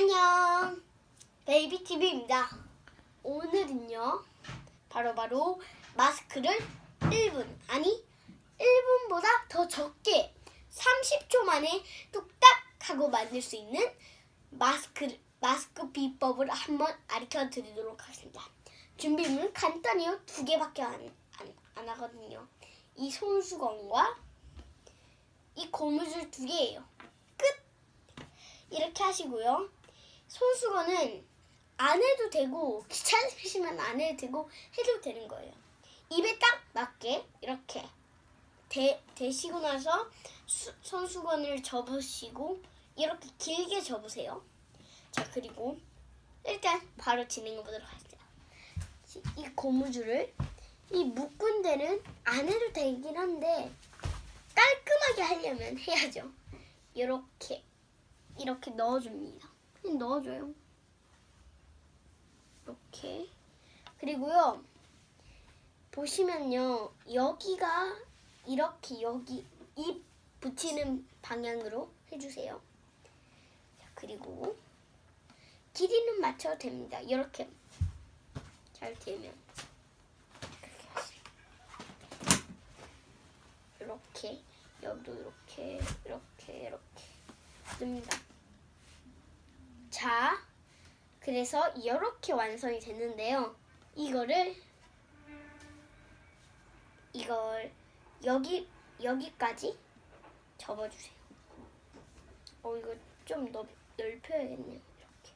안녕. 베이비 TV입니다. 오늘은요, 바로 바로 마스크를 1분, 아니, 1분보다 더 적게 30초 만에 뚝딱 하고 만들 수 있는 마스크, 마스크 비법을 한번 가르쳐 드리도록 하겠습니다. 준비물은 간단해요. 두 개밖에 안, 안, 안 하거든요. 이 손수건과 이 고무줄 두 개예요. 끝! 이렇게 하시고요. 손수건은 안 해도 되고 귀찮으시면 안 해도 되고 해도 되는 거예요. 입에 딱 맞게 이렇게 대, 대시고 나서 수, 손수건을 접으시고 이렇게 길게 접으세요. 자 그리고 일단 바로 진행해 보도록 하겠습니다. 이 고무줄을 이 묶은 데는 안 해도 되긴 한데 깔끔하게 하려면 해야죠. 이렇게 이렇게 넣어줍니다. 그냥 넣어줘요. 이렇게 그리고요 보시면요 여기가 이렇게 여기 입 붙이는 방향으로 해주세요. 자, 그리고 길이는 맞춰도 됩니다. 이렇게 잘 되면 이렇게 여기도 이렇게 이렇게 이렇게 씁니다. 자, 그래서 이렇게 완성이 됐는데요. 이거를 이걸 여기 여기까지 접어주세요. 어 이거 좀 넓, 넓혀야겠네요. 이렇게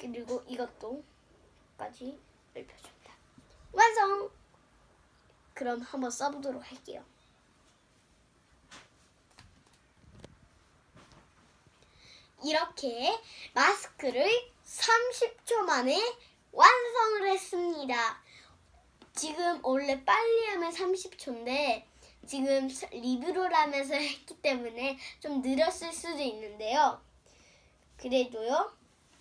그리고 이것도까지 넓혀줍니다. 완성. 그럼 한번 써보도록 할게요. 이렇게 마스크를 30초 만에 완성을 했습니다. 지금 원래 빨리 하면 30초인데 지금 리뷰를 하면서 했기 때문에 좀 느렸을 수도 있는데요. 그래도요.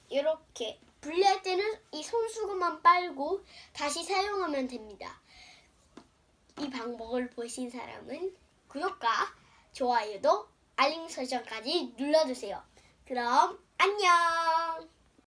이렇게 분리할 때는 이 손수건만 빨고 다시 사용하면 됩니다. 이 방법을 보신 사람은 구독과 좋아요도 알림 설정까지 눌러주세요. 그럼 안녕!